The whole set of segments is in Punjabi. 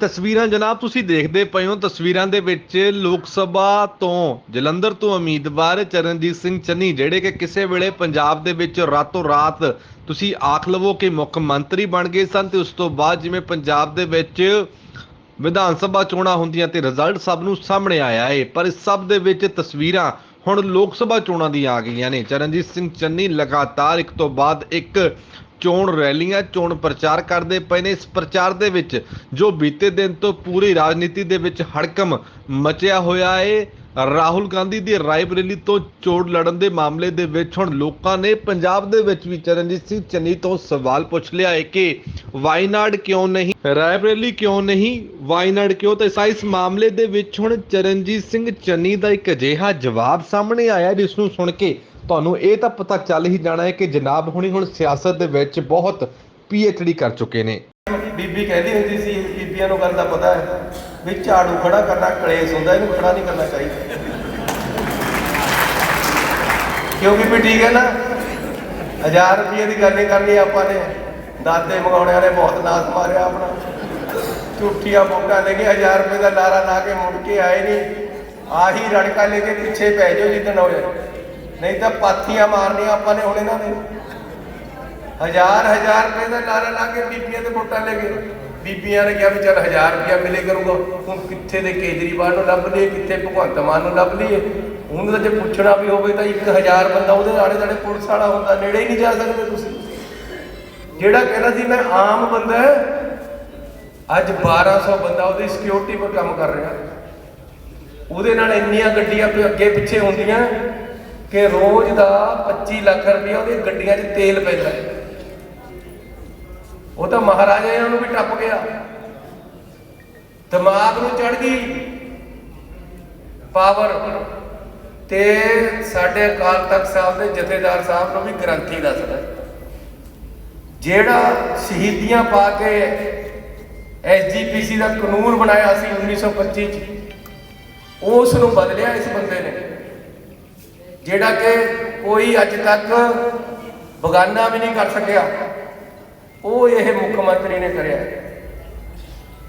ਤਸਵੀਰਾਂ ਜਨਾਬ ਤੁਸੀਂ ਦੇਖਦੇ ਪਏ ਹੋ ਤਸਵੀਰਾਂ ਦੇ ਵਿੱਚ ਲੋਕ ਸਭਾ ਤੋਂ ਜਲੰਧਰ ਤੋਂ ਉਮੀਦਵਾਰ ਚਰਨਜੀਤ ਸਿੰਘ ਚੰਨੀ ਜਿਹੜੇ ਕਿ ਕਿਸੇ ਵੇਲੇ ਪੰਜਾਬ ਦੇ ਵਿੱਚ ਰਾਤੋਂ ਰਾਤ ਤੁਸੀਂ ਆਖ ਲਵੋ ਕਿ ਮੁੱਖ ਮੰਤਰੀ ਬਣ ਗਏ ਸਨ ਤੇ ਉਸ ਤੋਂ ਬਾਅਦ ਜਿਵੇਂ ਪੰਜਾਬ ਦੇ ਵਿੱਚ ਵਿਧਾਨ ਸਭਾ ਚੋਣਾਂ ਹੁੰਦੀਆਂ ਤੇ ਰਿਜ਼ਲਟ ਸਭ ਨੂੰ ਸਾਹਮਣੇ ਆਇਆ ਏ, ਪਰ ਇਸ ਸਭ ਦੇ ਵਿੱਚ ਤਸਵੀਰਾਂ ਹੁਣ ਲੋਕ ਸਭਾ ਚੋਣਾਂ ਦੀਆਂ ਆ ਗਈਆਂ ਨੇ। ਚਰਨਜੀਤ ਸਿੰਘ ਚੰਨੀ ਲਗਾਤਾਰ ਇੱਕ ਤੋਂ ਬਾਅਦ ਇੱਕ ਚੋਣ ਰੈਲੀਆਂ, ਚੋਣ ਪ੍ਰਚਾਰ ਕਰਦੇ ਪਏ ਨੇ। ਇਸ ਪ੍ਰਚਾਰ ਦੇ ਵਿੱਚ ਜੋ ਬੀਤੇ ਦਿਨ ਤੋਂ ਪੂਰੀ ਰਾਜਨੀਤੀ ਦੇ ਵਿੱਚ ਹੜਕਮ ਮਚਿਆ ਹੋਇਆ ਏ, ਰਾਹੁਲ ਗਾਂਧੀ ਦੀ ਰਾਇਬਰੇਲੀ ਤੋਂ ਚੋਣ ਲੜਨ ਦੇ ਮਾਮਲੇ ਦੇ ਵਿੱਚ ਹੁਣ ਲੋਕਾਂ ਨੇ ਪੰਜਾਬ ਦੇ ਵਿੱਚ ਵੀ ਚਰਨਜੀਤ ਸਿੰਘ ਚੰਨੀ ਤੋਂ ਸਵਾਲ ਪੁੱਛ ਲਿਆ ਹੈ ਕਿ ਵਾਇਨਾਡ ਕਿਉਂ ਨਹੀਂ? ਰਾਇਬਰੇਲੀ ਕਿਉਂ ਨਹੀਂ? ਵਾਇਨਾਡ ਕਿਉਂ ਤੇ ਇਸ ਮਾਮਲੇ ਦੇ ਵਿੱਚ ਹੁਣ ਚਰਨਜੀਤ ਸਿੰਘ ਚੰਨੀ ਦਾ ਇੱਕ ਅਜਿਹਾ ਜਵਾਬ ਸਾਹਮਣੇ ਆਇਆ, ਜਿਸ ਨੂੰ ਸੁਣ ਕੇ ਤੁਹਾਨੂੰ ਇਹ ਤਾਂ ਪਤਾ ਚੱਲ ਹੀ ਜਾਣਾ ਹੈ ਕਿ ਜਨਾਬ ਹੁਣੀ ਹੁਣ ਸਿਆਸਤ ਦੇ ਵਿੱਚ ਬਹੁਤ ਪੀਐਚਡੀ ਕਰ ਚੁੱਕੇ ਨੇ। ਬੀਬੀ ਕਹਿੰਦੀ ਹੁੰਦੀ ਸੀ, ਬੀਬੀਆਂ ਨੂੰ ਗੱਲ ਦਾ ਪਤਾ ਹੈ ਵੀ ਝਾੜੂ ਖੜਾ ਕਰਨਾ ਕਲੇਸ਼ ਹੁੰਦਾ, ਇਹਨੂੰ ਖੜਾ ਨਹੀਂ ਕਰਨਾ ਚਾਹੀਦਾ। ਕਿਉਂ ਬੀਬੀ ਠੀਕ ਹੈ ਨਾ 1000 ਰੁਪਏ ਦੀ ਗੱਲ ਨਹੀਂ ਕਰਨੀ ਆਪਾਂ ਨੇ। ਦਾਦੇ ਮਗਾਉਣਿਆਂ ਨੇ ਬਹੁਤ ਨਾਸ ਮਾਰਿਆ ਆਪਣਾ। ਝੂਠੀਆਂ ਵੋਟਾਂ ਲੈ ਕੇ 1000 ਰੁਪਏ ਦਾ ਲਾਰਾ ਲਾ ਕੇ ਮੁੜ ਕੇ ਆਏ ਨਹੀਂ। ਆਹੀ ਰੜਕਾ ਲੈ ਕੇ ਪਿੱਛੇ ਪੈ ਜਾਓ ਜਿੱਦਣ ਹੋਏ। ਨਹੀਂ ਤਾਂ ਪਾਥੀਆਂ ਮਾਰਨੀਆਂ ਆਪਾਂ ਨੇ ਹੁਣ ਇਹਨਾਂ ਨੇ। ਹਜ਼ਾਰ ਹਜ਼ਾਰ ਰੁਪਏ ਦਾ ਨਾਰਾ ਲਾ ਕੇ ਬੀਬੀਆਂ ਦੇ ਵੋਟਾਂ ਲੈ ਗਏ। ਬੀਬੀਆਂ ਨੇ ਕਿਹਾ ਵੀ ਚੱਲ ਹਜ਼ਾਰ ਰੁਪਇਆ ਮਿਲੇ ਕਰੂਗਾ। ਹੁਣ ਕਿੱਥੇ ਦੇ ਕੇਜਰੀਵਾਲ ਨੂੰ ਲੱਭ ਲਈਏ ਕਿੱਥੇ ਭਗਵੰਤ ਮਾਨ ਨੂੰ ਲੱਭ ਲਈਏ? ਉਹਨੂੰ ਤਾਂ ਜੇ ਪੁੱਛਣਾ ਵੀ ਹੋਵੇ ਤਾਂ 1000 ਬੰਦਾ ਉਹਦੇ ਆਲੇ ਦੁਆਲੇ ਪੁਲਿਸ ਵਾਲਾ ਹੁੰਦਾ ਨੇੜੇ ਹੀ ਨਹੀਂ ਜਾ ਸਕਦੇ ਤੁਸੀਂ। ਜਿਹੜਾ ਕਹਿੰਦਾ ਸੀ ਮੈਂ ਆਮ ਬੰਦਾ ਹਾਂ, ਅੱਜ 1200 ਬੰਦਾ ਉਹਦੀ ਸਿਕਿਉਰਿਟੀ 'ਤੇ ਕੰਮ ਕਰ ਰਿਹਾ। ਉਹਦੇ ਨਾਲ ਇੰਨੀਆਂ ਗੱਡੀਆਂ ਅੱਗੇ ਪਿੱਛੇ ਹੁੰਦੀਆਂ। ਕਿ ਰੋਜ਼ ਦਾ 25 ਲੱਖ ਰੁਪਇਆ ਉਹਦੀ ਗੱਡੀਆਂ 'ਚ ਤੇਲ ਪੈਂਦਾ ਹੈ। ਉਹ ਤਾਂ ਮਹਾਰਾਜਾ ਨੂੰ ਵੀ ਟੱਪ ਗਿਆ। ਦਿਮਾਗ ਨੂੰ ਚੜ ਗਈ। ਪਾਵਰ ਤੇ ਸਾਡੇ ਅਕਾਲ ਤਖਤ ਸਾਹਿਬ ਦੇ ਜਥੇਦਾਰ ਸਾਹਿਬ ਨੂੰ ਵੀ ਗ੍ਰੰਥੀ ਦੱਸਦਾ ਜਿਹੜਾ ਸ਼ਹੀਦੀਆਂ ਪਾ ਕੇ ਐਸਜੀਪੀਸੀ ਦਾ ਕਾਨੂੰਨ ਬਣਾਇਆ ਸੀ 1925 ਚ, ਉਸ ਨੂੰ ਬਦਲਿਆ ਇਸ ਬੰਦੇ ਨੇ। ਜਿਹੜਾ ਕਿ ਕੋਈ ਅੱਜ ਤੱਕ ਬਗਾਨਾ ਵੀ ਨਹੀਂ ਕਰ ਸਕਿਆ, ਉਹ ਇਹ ਮੁੱਖ ਮੰਤਰੀ ਨੇ ਕਰਿਆ।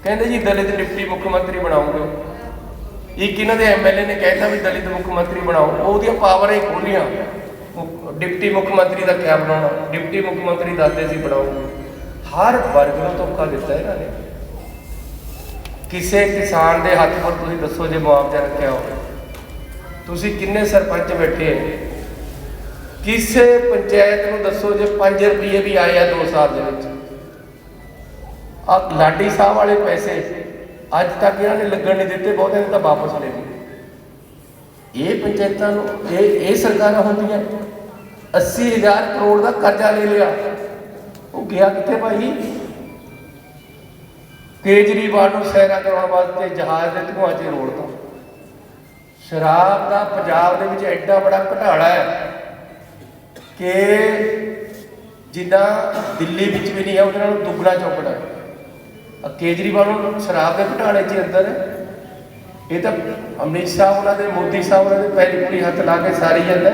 ਕਹਿੰਦੇ ਜੀ ਦਲਿਤ ਡਿਪਟੀ ਮੁੱਖ ਮੰਤਰੀ ਬਣਾਉਂਗੇ ਇੱਕ ਇਹਨਾਂ ਦੇ ਐਮਐਲਏ ਨੇ ਕਹਿਤਾ ਵੀ ਦਲਿਤ ਮੁੱਖ ਮੰਤਰੀ ਬਣਾਓ, ਉਹਦੀਆਂ ਪਾਵਰਾਂ ਹੀ ਖੋਲੀਆਂ। ਡਿਪਟੀ ਮੁੱਖ ਮੰਤਰੀ ਦਾ ਕਿਆ ਬਣਾਉਣਾ? ਡਿਪਟੀ ਮੁੱਖ ਮੰਤਰੀ ਦੱਸਦੇ ਸੀ ਬਣਾਓ। ਹਰ ਵਰਗ ਨੂੰ ਧੋਖਾ ਦਿੱਤਾ ਇਹਨਾਂ ਨੇ। ਕਿਸੇ ਕਿਸਾਨ ਦੇ ਹੱਥ ਪਰ ਤੁਸੀਂ ਦੱਸੋ ਜੇ ਮੁਆਵਜ਼ਾ ਰੱਖਿਆ ਹੋਵੇ। ਤੁਸੀਂ ਕਿੰਨੇ ਸਰਪੰਚ ਬੈਠੇ ਕਿਸੇ ਪੰਚਾਇਤ ਨੂੰ ਦੱਸੋ ਜੇ 5 ਰੁਪਏ ਵੀ ਆਏ ਆ 2 ਸਾਲ ਦੇ ਵਿੱਚ। ਆ ਲਾਡੀ ਸਾਹਿਬ ਵਾਲੇ ਪੈਸੇ ਅੱਜ ਤੱਕ ਇਹਨਾਂ ਨੇ ਲੱਗਣ ਨਹੀਂ ਦਿੱਤੇ, ਬਹੁਤੇ ਨੇ ਤਾਂ ਵਾਪਸ ਲੈ ਗਏ ਇਹ ਪੰਚਾਇਤਾਂ ਨੂੰ, ਇਹ ਇਹ ਸਰਕਾਰਾਂ ਹੁੰਦੀਆਂ। 80000 ਕਰੋੜ ਦਾ ਕਰਜ਼ਾ ਲੈ ਲਿਆ। ਉਹ ਗਿਆ ਕਿੱਥੇ ਭਾਈ? ਕੇਜਰੀਵਾਲ ਨੂੰ ਸੈਰਾ ਕਰਾਉਣ ਵਾਸਤੇ ਜਹਾਜ਼ ਦੇ ਧੂਆਂ 'ਚ ਰੋੜਤਾ। ਸ਼ਰਾਬ ਦਾ ਪੰਜਾਬ ਦੇ ਵਿੱਚ ਐਡਾ ਬੜਾ ਘਟਾਲਾ ਹੈ ਕਿ ਜਿੱਦਾਂ ਦਿੱਲੀ ਵਿੱਚ ਵੀ ਨਹੀਂ ਹੈ, ਉਹਦੇ ਨਾਲੋਂ ਦੁੱਗਣਾ ਚੌਕੜਾ ਹੈ। ਕੇਜਰੀਵਾਲ ਨੂੰ ਸ਼ਰਾਬ ਦੇ ਘਟਾਲੇ 'ਚ ਅੰਦਰ ਇਹ ਤਾਂ ਅਮਿਤ ਸ਼ਾਹ ਉਹਨਾਂ ਦੇ, ਮੋਦੀ ਸਾਹਿਬ ਉਹਨਾਂ ਦੇ ਪੈਰੀ ਪੂਰੀ ਹੱਥ ਲਾ ਕੇ ਸਾਰੀ ਜਾਂਦਾ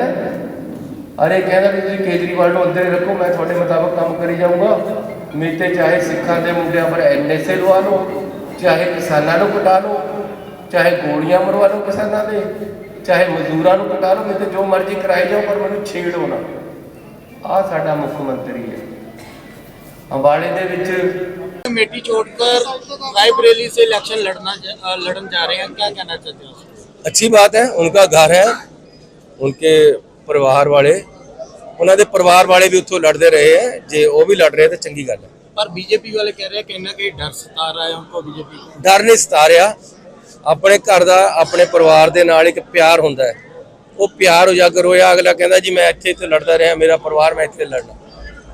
ਅਰੇ ਕਹਿੰਦਾ ਵੀ ਤੁਸੀਂ ਕੇਜਰੀਵਾਲ ਨੂੰ ਅੰਦਰ ਰੱਖੋ, ਮੈਂ ਤੁਹਾਡੇ ਮੁਤਾਬਕ ਕੰਮ ਕਰੀ ਜਾਊਂਗਾ। ਮੇਰੇ ਤੇ ਚਾਹੇ ਸਿੱਖਾਂ ਦੇ ਮੁੰਡਿਆਂ ਪਰ ਐਨਐਸਏ ਲਵਾ ਲਓ, ਚਾਹੇ ਕਿਸਾਨਾਂ ਨੂੰ ਕਟਾ ਲਓ ਚਾਹੇ ਗੋਲੀਆਂ ਮਰਵਾ ਲਓ ਕਿਸਾਨਾਂ ਦੇ ਚਾਹੇ ਮਜ਼ਦੂਰਾਂ ਨੂੰ ਕਟਾ ਲਓ ਨਹੀਂ ਤੇ ਜੋ ਮਰਜ਼ੀ ਕਰਾਈ ਜਾਓ ਪਰ ਮੈਨੂੰ ਛੇੜੋ ਨਾ ਆ ਸਾਡਾ ਮੁੱਖ ਮੰਤਰੀ ਹੈ ਅੰਬਾਲੇ ਦੇ ਵਿੱਚ कमेटी छोड़कर रायबरेली से इलेक्शन लड़ना अ, लड़न जा रहे हैं क्या कहना चाहते हैं उसको? अच्छी बात है उनका घर है उनके परिवार वाले ਉਹਨਾਂ ਦੇ ਪਰਿਵਾਰ ਵਾਲੇ ਵੀ ਉੱਥੋਂ ਲੜਦੇ ਰਹੇ ਹੈ ਜੇ ਉਹ ਵੀ ਲੜ ਰਹੇ ਤੇ ਚੰਗੀ ਗੱਲ ਹੈ पर बीजेपी वाले कह रहे हैं कहीं ना कहीं डर सता रहा है उनको बीजेपी को ਡਰ ਨਹੀਂ ਸਤਾ ਰਿਹਾ ਆਪਣੇ ਘਰ ਦਾ ਆਪਣੇ ਪਰਿਵਾਰ ਦੇ ਨਾਲ ਇੱਕ ਪਿਆਰ ਹੁੰਦਾ ਹੈ ਉਹ ਪਿਆਰ ਉਜਾਗਰ ਹੋਇਆ ਅਗਲਾ ਕਹਿੰਦਾ ਜੀ ਮੈਂ ਇੱਥੇ ਤੇ ਲੜਦਾ ਰਿਹਾ ਮੇਰਾ ਪਰਿਵਾਰ ਮੈਂ ਇੱਥੇ ਲੜਨਾ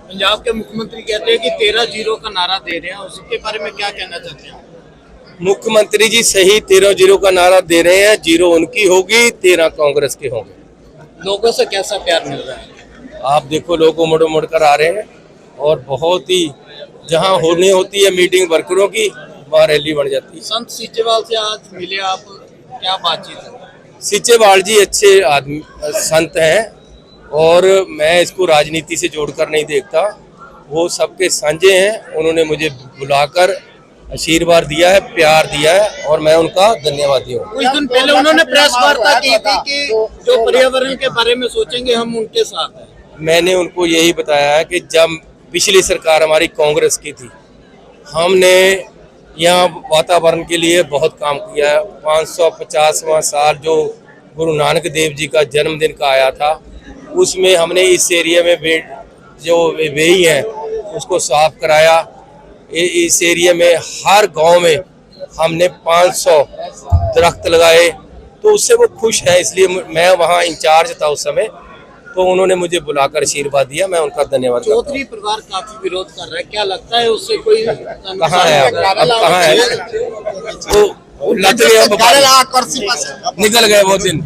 पंजाब के मुख्यमंत्री कहते हैं कि तेरह जीरो का नारा दे रहे हैं उसके बारे में क्या कहना चाहते हैं मुख्यमंत्री जी सही तेरह जीरो का नारा दे रहे हैं जीरो उनकी होगी तेरह कांग्रेस के होंगे लोगों से कैसा प्यार मिल रहा है आप देखो लोग मुड़ मुड़ कर आ रहे हैं और बहुत ही जहां होनी होती है मीटिंग वर्करों की वहाँ रैली बन जाती है। संत सीचेवाल से आज मिले आप क्या बातचीत है? सिचेवाल जी अच्छे आदमी संत हैं और मैं इसको राजनीति से जोड़कर नहीं देखता। वो सबके साझे हैं उन्होंने मुझे बुलाकर आशीर्वाद दिया है प्यार दिया है और मैं उनका धन्यवादी हूँ। कुछ दिन पहले उन्होंने प्रेस वार्ता की थी कि जो पर्यावरण के बारे में सोचेंगे हम उनके साथ हैं। मैंने उनको यही बताया है कि जब पिछली सरकार हमारी कांग्रेस की थी हमने यहाँ वातावरण के लिए बहुत काम किया है। पाँच सौ पचासवां साल जो गुरु नानक देव जी का जन्मदिन का आया था, उसमें हमने इस एरिया में वे, जो वेही हैं उसको साफ़ कराया। इस एरिया में हर गाँव में हमने 500 दरख्त लगाए तो उससे वो खुश हैं, इसलिए मैं वहाँ इंचार्ज था उस समय। तो उन्होंने मुझे बुलाकर आशीर्वाद दिया मैं उनका धन्यवाद करता हूँ चौधरी परिवार काफी विरोध कर रहा है क्या लगता है उससे कोई कहाँ है अब अब कहाँ है वो वो लत गया निकल गए वो दिन